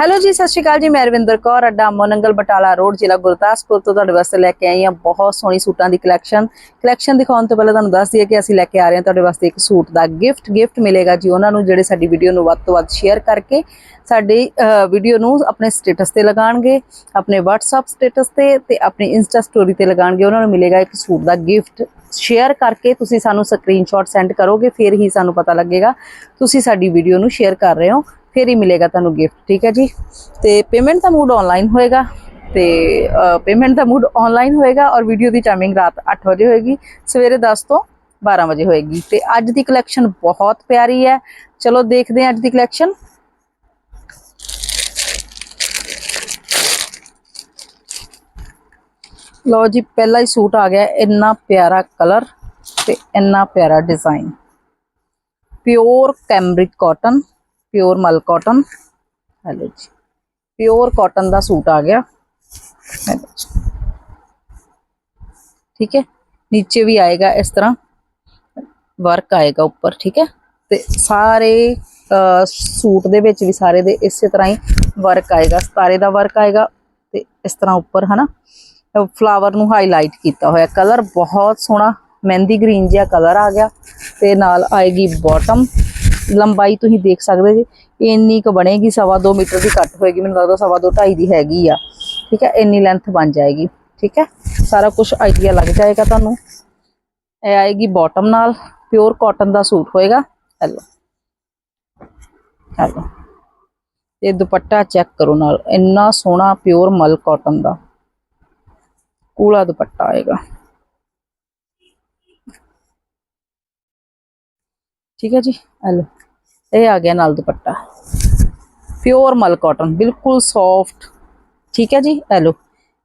Hello ਜੀ, ਸਤਿ ਸ਼੍ਰੀ ਅਕਾਲ ਜੀ, ਮੈਂ ਰਵਿੰਦਰ ਕੌਰ, ਅੱਡਾ ਮੋਨੰਗਲ ਬਟਾਲਾ ਰੋਡ, ਜ਼ਿਲ੍ਹਾ ਗੁਰਦਾਸਪੁਰ ਤੋਂ ਤੁਹਾਡੇ ਵਾਸਤੇ ਲੈ ਕੇ ਆਈ ਹਾਂ ਬਹੁਤ ਸੋਹਣੀ ਸੂਟਾਂ ਦੀ ਕਲੈਕਸ਼ਨ ਕਲੈਕਸ਼ਨ ਦਿਖਾਉਣ ਤੋਂ ਪਹਿਲਾਂ ਤੁਹਾਨੂੰ ਦੱਸ ਦਈਏ ਕਿ ਅਸੀਂ ਲੈ ਕੇ ਆ ਰਹੇ ਹਾਂ ਤੁਹਾਡੇ ਵਾਸਤੇ ਇੱਕ ਸੂਟ ਦਾ ਗਿਫਟ ਗਿਫਟ ਮਿਲੇਗਾ ਜੀ ਉਹਨਾਂ ਨੂੰ, ਜਿਹੜੇ ਸਾਡੀ ਵੀਡੀਓ ਨੂੰ ਵੱਧ ਤੋਂ ਵੱਧ ਸ਼ੇਅਰ ਕਰਕੇ ਸਾਡੀ ਵੀਡੀਓ ਨੂੰ ਆਪਣੇ ਸਟੇਟਸ ਤੇ ਲਗਾਣਗੇ ਆਪਣੇ WhatsApp ਸਟੇਟਸ ਤੇ ਤੇ ਆਪਣੀ ਇੰਸਟਾ ਸਟੋਰੀ ਤੇ ਲਗਾਣਗੇ ਉਹਨਾਂ ਨੂੰ ਮਿਲੇਗਾ ਇੱਕ ਸੂਟ ਦਾ ਗਿਫਟ ਸ਼ੇਅਰ ਕਰਕੇ ਤੁਸੀਂ ਸਾਨੂੰ ਸਕਰੀਨਸ਼ਾਟ ਸੈਂਡ ਕਰੋਗੇ, ਫਿਰ ਹੀ ਸਾਨੂੰ ਪਤਾ ਲੱਗੇਗਾ, ਤੁਸੀਂ ਸਾਡੀ ਵੀਡੀਓ ਨੂੰ ਸ਼ੇਅਰ ਕਰ ਰਹੇ ਹੋ। ਫਿਰ ਹੀ ਮਿਲੇਗਾ ਤੁਹਾਨੂੰ ਗਿਫਟ ਠੀਕ ਹੈ ਜੀ? ਤੇ ਪੇਮੈਂਟ ਦਾ ਮੂਡ ਆਨਲਾਈਨ ਹੋਏਗਾ ਤੇ ਪੇਮੈਂਟ ਦਾ ਮੂਡ ਆਨਲਾਈਨ ਹੋਏਗਾ ਔਰ ਵੀਡੀਓ ਦੀ ਟਾਈਮਿੰਗ ਰਾਤ 8 ਵਜੇ ਹੋਏਗੀ, ਸਵੇਰੇ 10 ਤੋਂ 12 ਵਜੇ ਹੋਏਗੀ। ਤੇ ਅੱਜ ਦੀ ਕਲੈਕਸ਼ਨ ਬਹੁਤ ਪਿਆਰੀ ਹੈ। ਚਲੋ ਦੇਖਦੇ ਹਾਂ ਅੱਜ ਦੀ ਕਲੈਕਸ਼ਨ ਲੋ ਜੀ, ਪਹਿਲਾ ਹੀ ਸੂਟ ਆ ਗਿਆ, ਇੰਨਾ ਪਿਆਰਾ ਕਲਰ ਤੇ ਇੰਨਾ ਪਿਆਰਾ design pure cambric cotton pure ਮਲ ਕਾਟਨ ਹੈਲੋ ਜੀ ਪਿਓਰ ਕਾਟਨ ਦਾ ਸੂਟ ਆ ਗਿਆ। ਠੀਕ ਹੈ? ਨੀਚੇ ਵੀ ਆਏਗਾ ਇਸ ਤਰ੍ਹਾਂ। ਵਰਕ ਆਏਗਾ ਉੱਪਰ, ਠੀਕ ਹੈ? ਤੇ ਸਾਰੇ ਸੂਟ ਦੇ ਵਿੱਚ ਵੀ ਸਾਰੇ ਦੇ ਇਸੇ ਤਰ੍ਹਾਂ ਹੀ ਵਰਕ ਆਏਗਾ। ਸਤਾਰੇ ਦਾ ਵਰਕ ਆਏਗਾ ਤੇ ਇਸ ਤਰ੍ਹਾਂ ਉੱਪਰ, ਹਨਾ? ਫਲਾਵਰ ਨੂੰ ਹਾਈਲਾਈਟ ਕੀਤਾ ਹੋਇਆ। ਕਲਰ ਬਹੁਤ ਸੋਹਣਾ, ਮਹਿੰਦੀ ਗ੍ਰੀਨ ਜਿਹਾ ਕਲਰ ਆ ਗਿਆ ਤੇ ਨਾਲ ਆਏਗੀ ਬਾਟਮ ਲੰਬਾਈ ਤੁਸੀਂ ਦੇਖ ਸਕਦੇ ਜੀ ਇੰਨੀ ਕੁ ਬਣੇਗੀ, ਸਵਾ ਦੋ ਮੀਟਰ ਦੀ ਕੱਟ ਹੋਏਗੀ, ਮੈਨੂੰ ਲੱਗਦਾ ਸਵਾ ਦੋ ਢਾਈ ਦੀ ਹੈਗੀ ਆ। ਠੀਕ ਹੈ, ਇੰਨੀ ਲੈਂਥ ਬਣ ਜਾਏਗੀ। ਠੀਕ ਹੈ, ਸਾਰਾ ਕੁਝ ਆਈਡੀਆ ਲੱਗ ਜਾਏਗਾ ਤੁਹਾਨੂੰ। ਇਹ ਆਏਗੀ ਬਾਟਮ ਨਾਲ ਪਿਓਰ ਕਾਟਨ ਦਾ ਸੂਟ ਹੋਏਗਾ। Hello hello. ਇਹ ਦੁਪੱਟਾ ਚੈੱਕ ਕਰੋ ਨਾਲ, ਇੰਨਾ ਸੋਹਣਾ ਪਿਓਰ ਮਲ ਕਾਟਨ ਦਾ। ਕੂਲਾ ਦੁਪੱਟਾ ਆਏਗਾ। ਠੀਕ ਹੈ ਜੀ? ਹੈਲੋ ਇਹ ਆ ਗਿਆ ਨਾਲ ਦੁਪੱਟਾ। ਪਿਓਰ ਮਲ ਕਾਟਨ ਬਿਲਕੁਲ ਸੌਫਟ ਠੀਕ ਹੈ ਜੀ? ਹੈਲੋ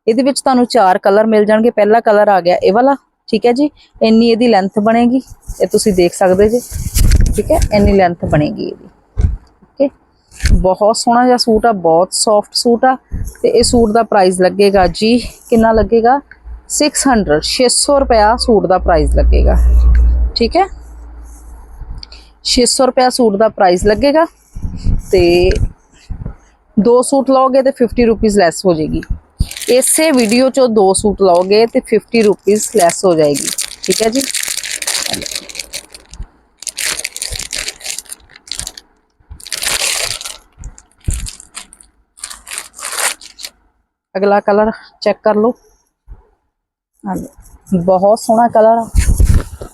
ਇਹਦੇ ਵਿੱਚ ਤੁਹਾਨੂੰ ਚਾਰ ਕਲਰ ਮਿਲ ਜਾਣਗੇ। ਪਹਿਲਾ ਕਲਰ ਆ ਗਿਆ ਇਹ ਵਾਲਾ। ਠੀਕ ਹੈ ਜੀ? ਇੰਨੀ ਇਹਦੀ ਲੈਂਥ ਬਣੇਗੀ। ਇਹ ਤੁਸੀਂ ਦੇਖ ਸਕਦੇ ਜੀ। ਠੀਕ ਹੈ? ਇੰਨੀ ਲੈਂਥ ਬਣੇਗੀ ਇਹਦੀ। ਓਕੇ ਬਹੁਤ ਸੋਹਣਾ ਜਿਹਾ ਸੂਟ ਆ। ਬਹੁਤ ਸੌਫਟ ਸੂਟ ਆ। ਤੇ ਇਹ ਸੂਟ ਦਾ ਪ੍ਰਾਈਸ ਲੱਗੇਗਾ ਜੀ, ਕਿੰਨਾ ਲੱਗੇਗਾ? 600 600 ਰੁਪਿਆ ਸੂਟ ਦਾ ਪ੍ਰਾਈਸ ਲੱਗੇਗਾ। ਠੀਕ ਹੈ? 600 ਰੁਪਿਆ ਸੂਟ ਦਾ ਪ੍ਰਾਈਸ ਲੱਗੇਗਾ ਤੇ ਦੋ ਸੂਟ ਲਓਗੇ ਤੇ 50 ਰੁਪੀਸ ਲੈਸ ਹੋ ਜਾਏਗੀ। ਇਸੇ ਵੀਡੀਓ ਚੋਂ ਦੋ ਸੂਟ ਲਓਗੇ ਤੇ 50 ਰੁਪੀਸ ਲੈਸ ਹੋ ਜਾਏਗੀ। ਠੀਕ ਹੈ ਜੀ? ਅਗਲਾ ਕਲਰ ਚੈੱਕ ਕਰ ਲਓ। ਬਹੁਤ ਸੋਹਣਾ ਕਲਰ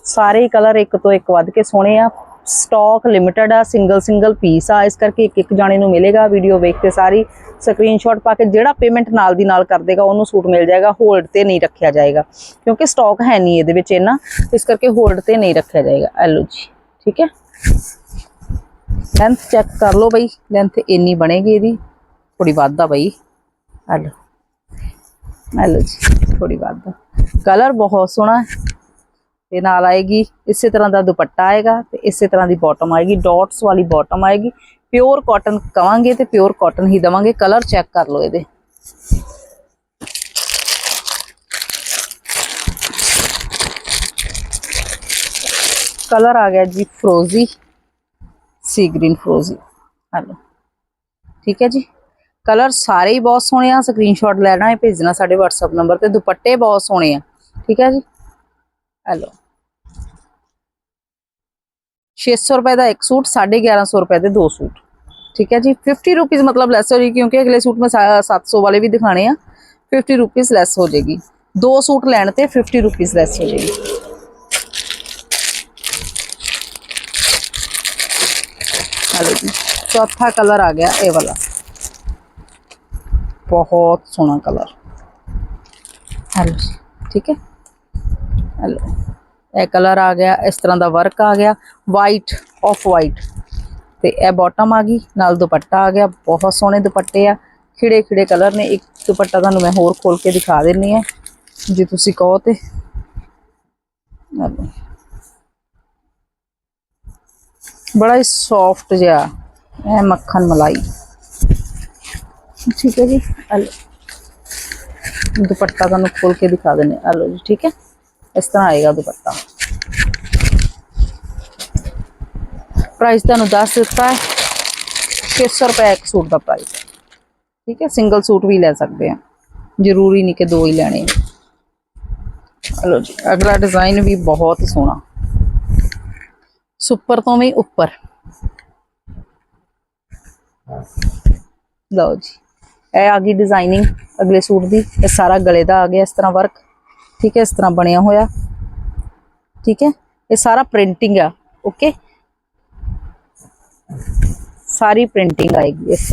ਸਾਰੇ ਕਲਰ ਇੱਕ ਤੋਂ ਇੱਕ ਵੱਧ ਕੇ ਸੋਹਣੇ ਆ। ਸਟਾਕ ਲਿਮਿਟਡ ਆ ਸਿੰਗਲ ਸਿੰਗਲ ਪੀਸ ਆ। ਇਸ ਕਰਕੇ ਇੱਕ ਇੱਕ ਜਾਣੇ ਨੂੰ ਮਿਲੇਗਾ ਵੀਡੀਓ ਵੇਖ ਕੇ ਸਾਰੀ। ਸਕਰੀਨਸ਼ਾਟ ਪਾ ਕੇ ਜਿਹੜਾ ਪੇਮੈਂਟ ਨਾਲ ਦੀ ਨਾਲ ਕਰ ਦੇਗਾ, ਉਹਨੂੰ ਸੂਟ ਮਿਲ ਜਾਏਗਾ। ਹੋਲਡ ਤੇ ਨਹੀਂ ਰੱਖਿਆ ਜਾਏਗਾ। ਕਿਉਂਕਿ ਸਟਾਕ ਹੈ ਨਹੀਂ ਇਹਦੇ ਵਿੱਚ ਇੰਨਾ। ਇਸ ਕਰਕੇ ਹੋਲਡ ਤੇ ਨਹੀਂ ਰੱਖਿਆ ਜਾਏਗਾ। ਐਲੋ ਜੀ, ਠੀਕ ਹੈ? ਲੈਂਥ ਚੈੱਕ ਕਰ ਲਓ ਬਈ। ਲੈਂਥ ਇੰਨੀ ਬਣੇਗੀ ਇਹਦੀ। ਥੋੜੀ ਵੱਧ ਆ ਬਈ। ਐਲੋ ਐਲੋ ਜੀ ਥੋੜੀ ਵੱਧ ਕਲਰ ਬਹੁਤ ਸੋਹਣਾ। ਹੈ ਤੇ ਨਾਲ ਆਏਗੀ, ਇਸੇ ਤਰ੍ਹਾਂ ਦਾ ਦੁਪੱਟਾ ਆਏਗਾ ਤੇ ਇਸੇ ਤਰ੍ਹਾਂ ਦੀ ਬਾਟਮ ਆਏਗੀ ਡਾਟਸ ਵਾਲੀ ਬਾਟਮ ਆਏਗੀ। ਪਿਓਰ ਕਾਟਨ ਕਵਾਂਗੇ ਤੇ ਪਿਓਰ ਕਾਟਨ ਹੀ ਦਵਾਂਗੇ ਕਲਰ ਚੈੱਕ ਕਰ ਲਓ ਇਹਦੇ। ਕਲਰ ਆ ਗਿਆ ਜੀ ਫਰੋਜ਼ੀ ਸੀ ਗ੍ਰੀਨ ਫਰੋਜ਼ੀ ਹਲੋ, ਠੀਕ ਹੈ ਜੀ? ਕਲਰ ਸਾਰੇ ਹੀ ਬਹੁਤ ਸੋਹਣੇ ਆ ਸਕਰੀਨਸ਼ਾਟ ਲੈਣਾ ਹੈ, ਭੇਜਣਾ ਸਾਡੇ WhatsApp ਨੰਬਰ ਤੇ, ਦੁਪੱਟੇ ਬਹੁਤ ਸੋਹਣੇ ਆ। ਠੀਕ ਹੈ ਜੀ? हेलो छे सौ रुपए का एक सूट साढ़े ग्यारह सौ रुपए के दो सूट ठीक है जी फिफ्टी रुपीज़ मतलब लैस हो जाएगी क्योंकि अगले सूट में सात सौ वाले भी दिखाने हैं फिफ्टी रुपीज़ लैस हो जाएगी दो सूट लैन से फिफ्टी रुपीज़ लैस हो जाएगी हेलो जी चौथा कलर आ गया ए वाला बहुत सोहना कलर हेलो जी ठीक है ਹਲੋ ਇਹ ਕਲਰ ਆ ਗਿਆ, ਇਸ ਤਰ੍ਹਾਂ ਦਾ ਵਰਕ ਆ ਗਿਆ ਵਾਈਟ ਆਫ ਵਾਈਟ ਤੇ ਇਹ ਬਾਟਮ ਆ ਗਈ, ਨਾਲ ਦੁਪੱਟਾ ਆ ਗਿਆ, ਬਹੁਤ ਸੋਹਣੇ ਦੁਪੱਟੇ ਆ। ਖਿੜੇ ਖਿੜੇ ਕਲਰ ਨੇ, ਇੱਕ ਦੁਪੱਟਾ ਤੁਹਾਨੂੰ ਮੈਂ ਹੋਰ ਖੋਲ ਕੇ ਦਿਖਾ ਦਿੰਨੀ ਆ, ਜੇ ਤੁਸੀਂ ਕਹੋ ਤੇ। ਬੜਾ ਹੀ ਸੌਫਟ ਜਿਹਾ, ਇਹ ਮੱਖਣ ਮਲਾਈ। ਠੀਕ ਹੈ ਜੀ ਆਹ ਦੁਪੱਟਾ ਤੁਹਾਨੂੰ ਖੋਲ ਕੇ ਦਿਖਾ ਦਿੰਨੇ ਆ। ਲਓ ਜੀ, ਠੀਕ ਹੈ। ਇਸ ਤਰ੍ਹਾਂ ਆਏਗਾ ਦੁਪੱਟਾ। ਪ੍ਰਾਈਸ ਤੁਹਾਨੂੰ ਦੱਸ ਦਿੱਤਾ ਹੈ 600 ਰੁਪਏ ਇੱਕ ਸੂਟ ਦਾ ਪ੍ਰਾਈਸ ਹੈ। ਠੀਕ ਹੈ ਸਿੰਗਲ ਸੂਟ ਵੀ ਲੈ ਸਕਦੇ ਆ ਜ਼ਰੂਰੀ ਨਹੀਂ ਕਿ ਦੋ ਹੀ ਲੈਣੇ ਆ। ਜੀ, ਅਗਲਾ ਡਿਜ਼ਾਈਨ ਵੀ ਬਹੁਤ ਸੋਹਣਾ। ਸੁਪਰ ਤੋਂ ਵੀ ਉੱਪਰ। ਲਓ ਜੀ, ਇਹ ਆ ਗਈ ਡਿਜ਼ਾਈਨਿੰਗ ਅਗਲੇ ਸੂਟ ਦੀ। ਇਹ ਸਾਰਾ ਗਲੇ ਦਾ ਆ ਗਿਆ, ਇਸ ਤਰ੍ਹਾਂ ਵਰਕ ਠੀਕ ਹੈ, ਇਸ ਤਰ੍ਹਾਂ ਬਣਿਆ ਹੋਇਆ। ਠੀਕ ਹੈ, ਇਹ ਸਾਰਾ ਪ੍ਰਿੰਟਿੰਗ ਆ ਓਕੇ ਸਾਰੀ ਪ੍ਰਿੰਟਿੰਗ ਆਏਗੀ ਇਸ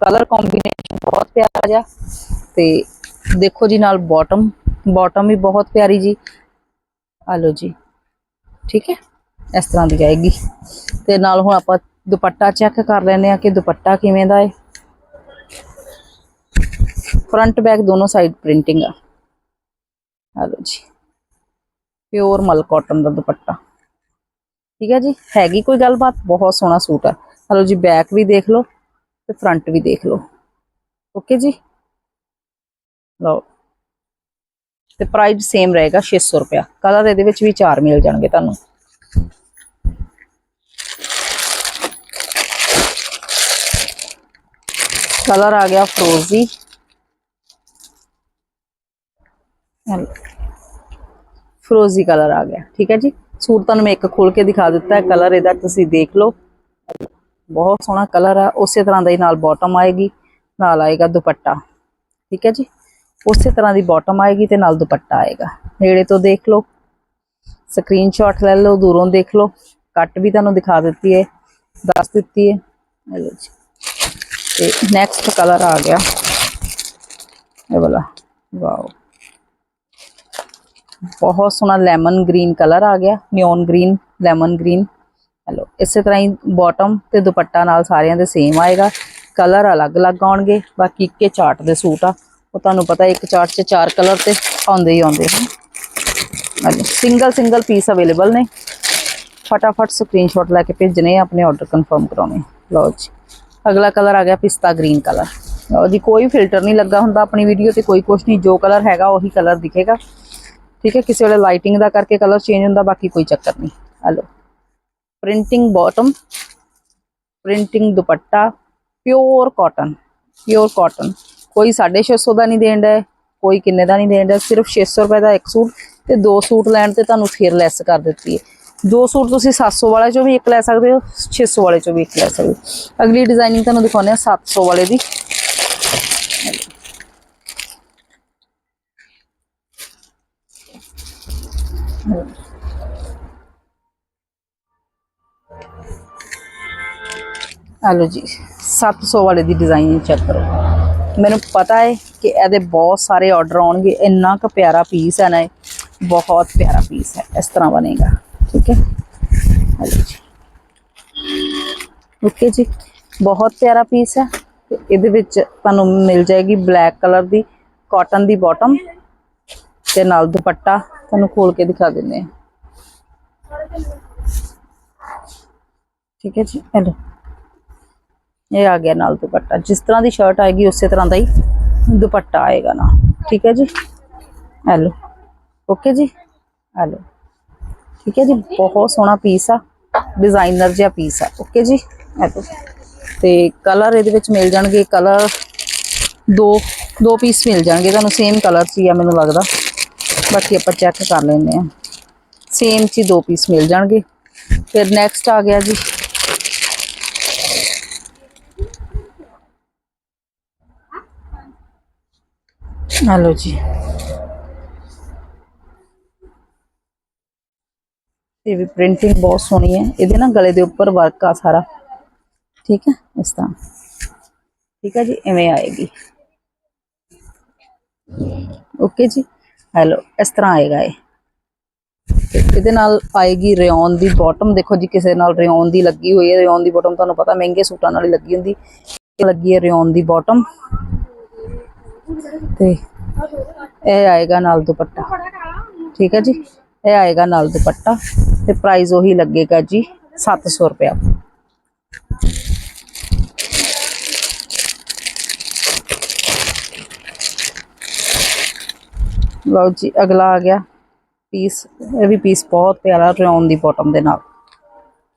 ਕਲਰ ਕੰਬੀਨੇਸ਼ਨ ਬਹੁਤ ਪਿਆਰਾ ਜਿਹਾ, ਤੇ ਦੇਖੋ ਜੀ ਨਾਲ ਬਾਟਮ ਬਾਟਮ ਵੀ ਬਹੁਤ ਪਿਆਰੀ ਜੀ। ਆ ਲਓ ਜੀ, ਠੀਕ ਹੈ, ਇਸ ਤਰ੍ਹਾਂ ਦੀ ਆਏਗੀ। ਤੇ ਨਾਲ ਹੁਣ ਆਪਾਂ ਦੁਪੱਟਾ ਚੈੱਕ ਕਰ ਲੈਂਦੇ ਆ ਕਿ ਦੁਪੱਟਾ ਕਿਵੇਂ ਦਾ ਹੈ। ਫਰੰਟ ਬੈਕ ਦੋਨੋਂ ਸਾਈਡ ਪ੍ਰਿੰਟਿੰਗ ਆ। ਆ ਲਓ ਜੀ। ਪਿਓਰ ਮਲ ਕਾਟਨ ਦਾ ਦੁਪੱਟਾ। ਠੀਕ ਹੈ ਜੀ? ਹੈਗੀ ਕੋਈ ਗੱਲਬਾਤ? ਬਹੁਤ ਸੋਹਣਾ ਸੂਟ ਆ ਹਲੋ ਜੀ ਬੈਕ ਵੀ ਦੇਖ ਲਓ ਤੇ ਫਰੰਟ ਵੀ ਦੇਖ ਲਓ। ਓਕੇ ਜੀ? ਲਓ। ਤੇ ਪ੍ਰਾਈਸ ਸੇਮ ਰਹੇਗਾ 600 ਰੁਪਿਆ ਕਲਰ ਇਹਦੇ ਵਿੱਚ ਵੀ ਚਾਰ ਮਿਲ ਜਾਣਗੇ ਤੁਹਾਨੂੰ। ਕਲਰ ਆ ਗਿਆ ਫਰੋਜ਼ੀ ਫਰੋਜ਼ੀ ਕਲਰ ਆ ਗਿਆ। ਠੀਕ ਹੈ ਜੀ? ਸੂਟ ਤੁਹਾਨੂੰ ਮੈਂ ਇੱਕ ਖੋਲ ਕੇ ਦਿਖਾ ਦਿੱਤਾ। ਹੈ ਕਲਰ ਇਹਦਾ ਤੁਸੀਂ ਦੇਖ ਲਓ। ਬਹੁਤ ਸੋਹਣਾ ਕਲਰ ਆ। ਉਸੇ ਤਰ੍ਹਾਂ ਦਾ ਹੀ ਨਾਲ ਬਾਟਮ ਆਏਗੀ, ਨਾਲ ਆਏਗਾ ਦੁਪੱਟਾ। ਠੀਕ ਹੈ ਜੀ? ਉਸੇ ਤਰ੍ਹਾਂ ਦੀ ਬਾਟਮ ਆਏਗੀ ਤੇ ਨਾਲ ਦੁਪੱਟਾ ਆਏਗਾ। ਨੇੜੇ ਤੋਂ ਦੇਖ ਲਓ। ਸਕਰੀਨਸ਼ਾਟ ਲੈ ਲਓ, ਦੂਰੋਂ ਦੇਖ ਲਓ। ਕੱਟ ਵੀ ਤੁਹਾਨੂੰ ਦਿਖਾ ਦਿੱਤੀ ਹੈ। ਦੱਸ ਦਿੱਤੀ ਹੈ। ਲਓ ਜੀ। ਤੇ ਨੈਕਸਟ ਕਲਰ ਆ ਗਿਆ। ਇਹ ਵਾਲਾ। ਵਾਓ ਬਹੁਤ ਸੋਹਣਾ ਲੈਮਨ ਗ੍ਰੀਨ ਕਲਰ ਆ ਗਿਆ neon green lemon green hello, ਇਸੇ ਤਰ੍ਹਾਂ ਹੀ ਬਾਟਮ ਤੇ ਦੁਪੱਟਾ ਨਾਲ ਸਾਰਿਆਂ ਦੇ ਸੇਮ ਆਏਗਾ। ਕਲਰ ਅਲੱਗ-ਅਲੱਗ ਆਉਣਗੇ, ਬਾਕੀ ਇੱਕੇ ਚਾਰਟ ਦੇ ਸੂਟ ਆ। ਉਹ ਤੁਹਾਨੂੰ ਪਤਾ ਇੱਕ ਚਾਰਟ 'ਚ ਚਾਰ ਕਲਰ ਤੇ ਆਉਂਦੇ ਹੀ ਆਉਂਦੇ ਹਨ ਸਿੰਗਲ ਸਿੰਗਲ ਪੀਸ ਅਵੇਲੇਬਲ ਨੇ। ਫਟਾਫਟ ਸਕਰੀਨਸ਼ਾਟ ਲੈ ਕੇ ਭੇਜਣੇ ਆਪਣੇ ਆਰਡਰ ਕਨਫਰਮ ਕਰਾਉਣੇ। ਲਓ ਜੀ, ਅਗਲਾ ਕਲਰ ਆ ਗਿਆ ਪਿਸਤਾ ਗ੍ਰੀਨ ਕਲਰ। ਲਓ ਜੀ, ਕੋਈ ਫਿਲਟਰ ਨਹੀਂ ਲੱਗਾ ਹੁੰਦਾ ਆਪਣੀ ਵੀਡੀਓ ਤੇ, ਕੋਈ ਕੁਛ ਨਹੀਂ, ਜੋ ਕਲਰ ਹੈਗਾ ਉਹੀ ਕਲਰ ਦਿਖੇਗਾ। ਠੀਕ ਹੈ, ਕਿਸੇ ਵੇਲੇ ਲਾਈਟਿੰਗ ਦਾ ਕਰਕੇ ਕਲਰ ਚੇਂਜ ਹੁੰਦਾ, ਬਾਕੀ ਕੋਈ ਚੱਕਰ ਨਹੀਂ। Hello. Printing bottom printing dupatta pure cotton pure cotton ਕੋਈ 650 ਦਾ ਨਹੀਂ ਦੇਣ ਦਾ ਕੋਈ ਕਿੰਨੇ ਦਾ ਨਹੀਂ ਦੇਣ ਦਾ ਸਿਰਫ 600 ਰੁਪਏ ਦਾ ਇੱਕ ਸੂਟ ਤੇ ਦੋ ਸੂਟ ਲੈਣ ਤੇ ਤੁਹਾਨੂੰ ਫੇਰ ਲੈਸ ਕਰ ਦਿੱਤੀ ਹੈ। ਦੋ ਸੂਟ ਤੁਸੀਂ 700 ਵਾਲੇ ਚੋਂ ਵੀ ਇੱਕ ਲੈ ਸਕਦੇ ਹੋ 600 ਵਾਲੇ ਚੋਂ ਵੀ ਇੱਕ ਲੈ ਸਕਦੇ ਹੋ। ਅਗਲੀ ਡਿਜ਼ਾਈਨਿੰਗ ਤੁਹਾਨੂੰ ਦਿਖਾਉਂਦੇ ਆ 700 ਵਾਲੇ ਦੀ। ਹਲੋ ਜੀ 700 ਵਾਲੇ ਦੀ ਡਿਜ਼ਾਈਨ ਚੈੱਕ ਕਰੋ। ਮੈਨੂੰ ਪਤਾ ਹੈ ਕਿ ਇਹਦੇ ਬਹੁਤ ਸਾਰੇ ਆਰਡਰ ਆਉਣਗੇ। ਇੰਨਾ ਕੁ ਪਿਆਰਾ ਪੀਸ ਹੈ ਨਾ ਇਹ। ਬਹੁਤ ਪਿਆਰਾ ਪੀਸ ਹੈ। ਇਸ ਤਰ੍ਹਾਂ ਬਣੇਗਾ। ਠੀਕ ਹੈ? ਹਲੋ ਜੀ। ਓਕੇ ਜੀ। ਬਹੁਤ ਪਿਆਰਾ ਪੀਸ ਹੈ। ਤੇ ਇਹਦੇ ਵਿੱਚ ਤੁਹਾਨੂੰ ਮਿਲ ਜਾਏਗੀ ਬਲੈਕ ਕਲਰ ਦੀ ਕਾਟਨ ਦੀ ਬਾਟਮ ਤੇ ਨਾਲ ਦੁਪੱਟਾ ਤੁਹਾਨੂੰ ਖੋਲ ਕੇ ਦਿਖਾ ਦਿੰਦੇ ਹਾਂ। ਠੀਕ ਹੈ ਜੀ ਹੈਲੋ ਇਹ ਆ ਗਿਆ ਨਾਲ ਦੁਪੱਟਾ। ਜਿਸ ਤਰ੍ਹਾਂ ਦੀ ਸ਼ਰਟ ਆਏਗੀ, ਉਸੇ ਤਰ੍ਹਾਂ ਦਾ ਹੀ ਦੁਪੱਟਾ ਆਏਗਾ ਨਾ ਠੀਕ ਹੈ ਜੀ? ਹੈਲੋ ਓਕੇ ਜੀ? ਹੈਲੋ ਠੀਕ ਹੈ ਜੀ? ਬਹੁਤ ਸੋਹਣਾ ਪੀਸ ਆ। ਡਿਜ਼ਾਈਨਰ ਜਿਹਾ ਪੀਸ ਆ। ਓਕੇ ਜੀ? ਹੈਲੋ ਤੇ ਕਲਰ ਇਹਦੇ ਵਿੱਚ ਮਿਲ ਜਾਣਗੇ। ਕਲਰ ਦੋ ਦੋ ਪੀਸ ਮਿਲ ਜਾਣਗੇ। ਤੁਹਾਨੂੰ ਸੇਮ ਕਲਰ ਸੀ ਆ, ਮੈਨੂੰ ਲੱਗਦਾ। ਬਾਕੀ ਆਪਾਂ ਚੈੱਕ ਕਰ ਲੈਂਦੇ ਆ ਸੇਮ ਚ ਹੀ ਦੋ ਪੀਸ ਮਿਲ ਜਾਣਗੇ। ਫਿਰ ਨੈਕਸਟ ਆ ਗਿਆ ਜੀ। ਹਲੋ ਜੀ। ਇਹ ਵੀ ਪ੍ਰਿੰਟਿੰਗ ਬਹੁਤ ਸੋਹਣੀ ਹੈ। ਇਹਦੇ ਨਾ ਗਲੇ ਦੇ ਉੱਪਰ ਵਰਕ ਆ ਸਾਰਾ। ਠੀਕ ਹੈ? ਇਸ ਤਰ੍ਹਾਂ। ਠੀਕ ਹੈ ਜੀ? ਐਵੇਂ ਆਏਗੀ। ਓਕੇ ਜੀ। ਹੈਲੋ ਇਸ ਤਰ੍ਹਾਂ ਆਏਗਾ ਇਹ। ਤੇ ਇਹਦੇ ਨਾਲ ਆਏਗੀ ਰਿਓਨ ਦੀ ਬਾਟਮ ਦੇਖੋ ਜੀ, ਕਿਸੇ ਨਾਲ ਰਿਓਨ ਦੀ ਲੱਗੀ ਹੋਈ ਹੈ ਰਿਓਨ ਦੀ ਬਾਟਮ ਤੁਹਾਨੂੰ ਪਤਾ, ਮਹਿੰਗੇ ਸੂਟਾਂ ਨਾਲ ਹੀ ਲੱਗੀ ਹੁੰਦੀ। ਇਹ ਲੱਗੀ ਹੈ ਰਿਓਨ ਦੀ ਬਾਟਮ ਤੇ ਇਹ ਆਏਗਾ ਨਾਲ ਦੁਪੱਟਾ। ਠੀਕ ਹੈ ਜੀ, ਇਹ ਆਏਗਾ ਨਾਲ ਦੁਪੱਟਾ। ਤੇ ਪ੍ਰਾਈਸ ਉਹੀ ਲੱਗੇਗਾ ਜੀ 700 ਰੁਪਇਆ। ਲਓ ਜੀ, ਅਗਲਾ ਆ ਗਿਆ। ਪੀਸ, ਇਹ ਵੀ ਪੀਸ ਬਹੁਤ ਪਿਆਰਾ, ਰਿਓਨ ਦੀ ਬਾਟਮ ਦੇ ਨਾਲ।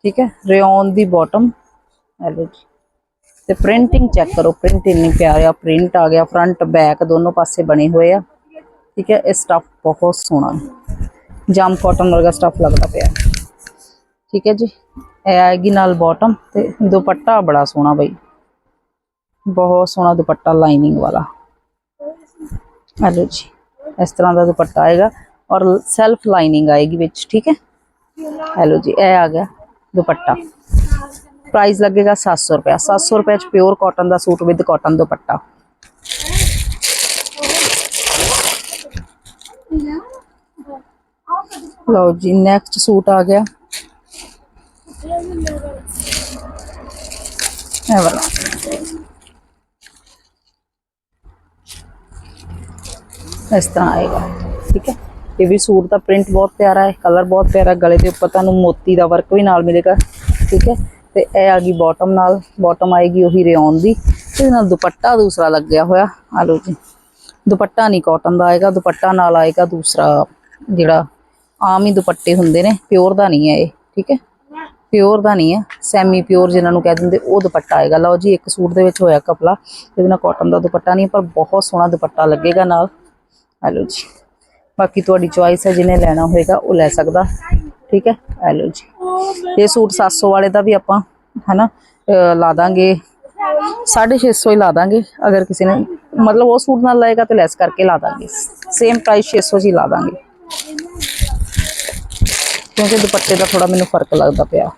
ਠੀਕ ਹੈ? ਰਿਓਨ ਦੀ ਬਾਟਮ ਲਓ ਜੀ। ਤੇ ਪ੍ਰਿੰਟਿੰਗ ਚੈੱਕ ਕਰੋ। ਪ੍ਰਿੰਟ ਇੰਨੀ ਪਿਆਰਾ ਪ੍ਰਿੰਟ ਆ ਗਿਆ। ਫਰੰਟ ਬੈਕ ਦੋਨੋਂ ਪਾਸੇ ਬਣੇ ਹੋਏ ਆ। ਠੀਕ ਹੈ? ਇਹ ਸਟਫ ਬਹੁਤ ਸੋਹਣਾ। ਜਾਮ ਕਾਟਨ ਵਰਗਾ ਸਟਫ ਲੱਗਦਾ ਪਿਆ। ਠੀਕ ਹੈ ਜੀ? ਇਹ ਆਏਗੀ ਨਾਲ ਬਾਟਮ ਤੇ ਦੁਪੱਟਾ ਬੜਾ ਸੋਹਣਾ ਬਈ। ਬਹੁਤ ਸੋਹਣਾ ਦੁਪੱਟਾ ਲਾਈਨਿੰਗ ਵਾਲਾ। ਹਲੋ ਜੀ। ਇਸ ਤਰ੍ਹਾਂ ਦਾ ਦੁਪੱਟਾ ਆਏਗਾ ਔਰ ਸੈਲਫ ਲਾਈਨਿੰਗ ਆਏਗੀ ਵਿੱਚ ਠੀਕ ਹੈ ਹੈਲੋ ਜੀ ਇਹ ਆ ਗਿਆ ਦੁਪੱਟਾ ਪ੍ਰਾਈਸ ਲੱਗੇਗਾ 700 ਰੁਪਏ 700 ਰੁਪਏ ਚ ਪਿਓਰ ਕਾਟਨ ਦਾ ਸੂਟ ਵਿਦ ਕਾਟਨ ਦੁਪੱਟਾ ਲਓ ਜੀ ਨੈਕਸਟ ਸੂਟ ਆ ਗਿਆ ਇਹ ਵਾਲਾ ਇਸ ਤਰ੍ਹਾਂ ਆਏਗਾ, ਠੀਕ ਹੈ? ਇਹ ਵੀ ਸੂਟ ਦਾ ਪ੍ਰਿੰਟ ਬਹੁਤ ਪਿਆਰਾ ਹੈ ਕਲਰ ਬਹੁਤ ਪਿਆਰਾ, ਗਲੇ ਦੇ ਉੱਪਰ ਤੁਹਾਨੂੰ ਮੋਤੀ ਦਾ ਵਰਕ ਵੀ ਨਾਲ ਮਿਲੇਗਾ, ਠੀਕ ਹੈ? ਤੇ ਇਹ ਆ ਗਈ ਬਾਟਮ ਨਾਲ ਬਾਟਮ ਆਏਗੀ ਉਹੀ ਰਿਓਨ ਦੀ ਇਹਦੇ ਨਾਲ ਦੁਪੱਟਾ ਦੂਸਰਾ ਲੱਗਿਆ ਹੋਇਆ, ਆ ਲਓ ਜੀ। ਦੁਪੱਟਾ ਨਹੀਂ ਕਾਟਨ ਦਾ ਆਏਗਾ, ਦੁਪੱਟਾ ਨਾਲ ਆਏਗਾ ਦੂਸਰਾ, ਜਿਹੜਾ ਆਮ ਹੀ ਦੁਪੱਟੇ ਹੁੰਦੇ ਨੇ ਪਿਓਰ ਦਾ ਨਹੀਂ ਹੈ ਇਹ, ਠੀਕ ਹੈ? ਪਿਓਰ ਦਾ ਨਹੀਂ ਹੈ ਸੈਮੀ ਪਿਓਰ ਜਿਹਨਾਂ ਨੂੰ ਕਹਿ ਦਿੰਦੇ, ਉਹ ਦੁਪੱਟਾ ਆਏਗਾ। ਲਓ ਜੀ, ਇੱਕ ਸੂਟ ਦੇ ਵਿੱਚ ਹੋਇਆ ਕਪੜਾ ਇਹਦੇ ਨਾਲ ਕਾਟਨ ਦਾ ਦੁਪੱਟਾ ਨਹੀਂ, ਪਰ ਬਹੁਤ ਸੋਹਣਾ ਦੁਪੱਟਾ ਲੱਗੇਗਾ ਨਾਲ। ਹੈਲੋ ਜੀ। ਬਾਕੀ ਤੁਹਾਡੀ ਚੁਆਇਸ ਹੈ, ਜਿਹਨੇ ਲੈਣਾ ਹੋਏਗਾ, ਉਹ ਲੈ ਸਕਦਾ। ਠੀਕ ਹੈ? ਆ ਲਓ ਜੀ। ਇਹ ਸੂਟ 700 ਵਾਲੇ ਦਾ ਵੀ ਆਪਾਂ, ਹਨਾ, ਅਹ, ਲਾ ਦਾਂਗੇ। 650 ਹੀ ਲਾ ਦਾਂਗੇ, ਅਗਰ ਕਿਸੇ ਨੇ, ਮਤਲਬ ਉਹ ਸੂਟ ਨਾਲ ਲਾਏਗਾ ਤੇ ਲੈਸ ਕਰਕੇ ਲਾ ਦਾਂਗੇ। ਸੇਮ ਪ੍ਰਾਈਸ 600 ਜੀ ਲਾ ਦਾਂਗੇ। ਕਿਉਂਕਿ ਦੁਪੱਟੇ ਦਾ ਥੋੜਾ ਮੈਨੂੰ ਫ਼ਰਕ ਲੱਗਦਾ ਪਿਆ।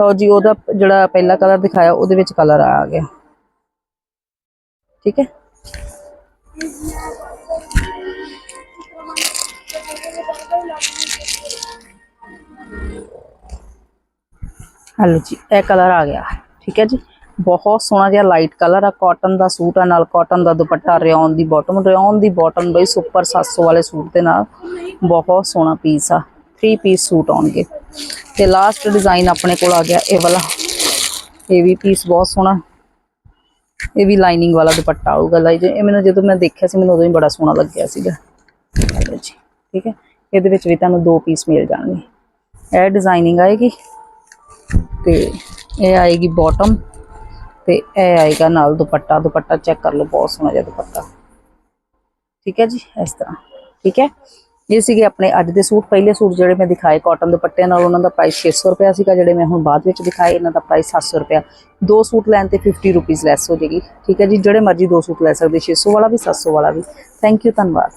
ਲਓ ਜੀ, ਉਹਦਾ ਜਿਹੜਾ ਪਹਿਲਾ ਕਲਰ ਦਿਖਾਇਆ, ਉਹਦੇ ਵਿੱਚ ਕਲਰ ਆ ਗਿਆ। ਠੀਕ ਹੈ? ਹਲੋ ਜੀ, ਇਹ ਕਲਰ ਆ ਗਿਆ, ਠੀਕ ਹੈ ਜੀ। ਬਹੁਤ ਸੋਹਣਾ ਜਿਹਾ ਲਾਈਟ ਕਲਰ ਆ ਕਾਟਨ ਦਾ ਸੂਟ ਆ, ਨਾਲ ਕਾਟਨ ਦਾ ਦੁਪੱਟਾ ਰਿਓਨ ਦੀ ਬਾਟਮ ਰਿਓਨ ਦੀ ਬਾਟਮ ਬਈ ਸੁਪਰ 700 ਵਾਲੇ ਸੂਟ ਦੇ ਨਾਲ ਬਹੁਤ ਸੋਹਣਾ ਪੀਸ ਆ 3 ਪੀਸ ਸੂਟ ਆਉਣਗੇ। ਤੇ ਲਾਸਟ ਡਿਜ਼ਾਈਨ ਆਪਣੇ ਕੋਲ ਆ ਗਿਆ, ਇਹ ਵਾਲਾ, ਇਹ ਵੀ ਪੀਸ ਬਹੁਤ ਸੋਹਣਾ। ਇਹ ਵੀ ਲਾਈਨਿੰਗ ਵਾਲਾ ਦੁਪੱਟਾ ਆਊਗਾ ਲਾਈ ਇਹ ਮੈਨੂੰ ਜਦੋਂ ਮੈਂ ਦੇਖਿਆ ਸੀ, ਮੈਨੂੰ ਉਦੋਂ ਹੀ ਬੜਾ ਸੋਹਣਾ ਲੱਗਿਆ ਸੀਗਾ। ਲਓ ਜੀ, ਠੀਕ ਹੈ। ਇਹਦੇ ਵਿੱਚ ਵੀ ਤੁਹਾਨੂੰ ਦੋ ਪੀਸ ਮਿਲ ਜਾਣਗੇ। ਇਹ ਡਿਜ਼ਾਈਨਿੰਗ ਆਏਗੀ ਤੇ ਇਹ ਆਏਗੀ ਬਾਟਮ ਤੇ ਇਹ ਆਏਗਾ ਨਾਲ ਦੁਪੱਟਾ ਦੁਪੱਟਾ ਚੈੱਕ ਕਰ ਲਓ, ਬਹੁਤ ਸੋਹਣਾ ਜਿਹਾ ਦੁਪੱਟਾ। ਠੀਕ ਹੈ ਜੀ, ਇਸ ਤਰ੍ਹਾਂ। ਠੀਕ ਹੈ? ਇਹ ਸੀਗੇ ਆਪਣੇ ਅੱਜ ਦੇ ਸੂਟ। ਪਹਿਲੇ ਸੂਟ ਜਿਹੜੇ ਮੈਂ ਦਿਖਾਏ ਕਾਟਨ ਦੁਪੱਟਿਆਂ ਨਾਲ, ਉਹਨਾਂ ਦਾ ਪ੍ਰਾਈਸ 600 ਰੁਪਏ ਸੀਗਾ। ਜਿਹੜੇ ਮੈਂ ਹੁਣ ਬਾਅਦ ਵਿੱਚ ਦਿਖਾਏ, ਇਹਨਾਂ ਦਾ ਪ੍ਰਾਈਸ 700 ਰੁਪਏ ਦੋ ਸੂਟ ਲੈਣ ਤੇ 50 ਰੁਪਏ ਲੈਸ ਹੋ ਜਾਏਗੀ। ਠੀਕ ਹੈ ਜੀ, ਜਿਹੜੇ ਮਰਜ਼ੀ ਦੋ ਸੂਟ ਲੈ ਸਕਦੇ 600 ਵਾਲਾ ਵੀ 700 ਵਾਲਾ ਵੀ। ਥੈਂਕ ਯੂ ਧੰਨਵਾਦ।